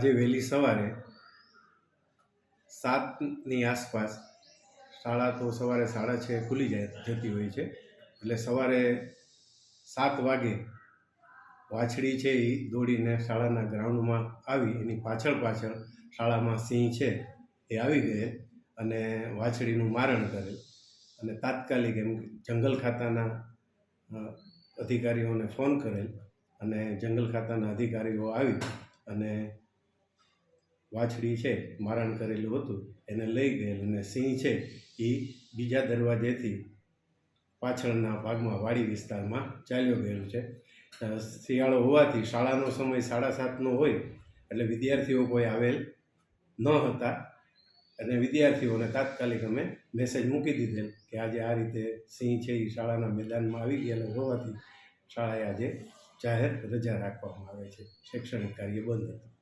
સવારે સાતની આસપાસ શાળા તો સવારે સાડા છ ખુલી જાય જતી હોય છે. એટલે સવારે સાત વાગે વાછડી છે એ દોડીને શાળાના ગ્રાઉન્ડમાં આવી, એની પાછળ પાછળ શાળામાં સિંહ છે એ આવી ગયેલ અને વાછડીનું મારણ કરેલ અને તાત્કાલિક એમ જંગલ ખાતાના અધિકારીઓને ફોન કરેલ અને જંગલ ખાતાના અધિકારીઓ આવી અને વાછડી છે, મારણ કરેલું હતું, એને લઈ ગયેલ અને સિંહ છે એ બીજા દરવાજેથી પાછળના ભાગમાં વાડી વિસ્તારમાં ચાલ્યો ગયેલો છે. શિયાળો હોવાથી શાળાનો સમય સાડા સાતનો હોય, એટલે વિદ્યાર્થીઓ કોઈ આવેલ ન હતા. અને વિદ્યાર્થીઓને તાત્કાલિક અમે મેસેજ મૂકી દીધેલ કે આજે આ રીતે સિંહ છે એ શાળાના મેદાનમાં આવી ગયેલો હોવાથી શાળાએ આજે જાહેર રજા રાખવામાં આવે છે. શૈક્ષણિક કાર્ય બંધ હતું.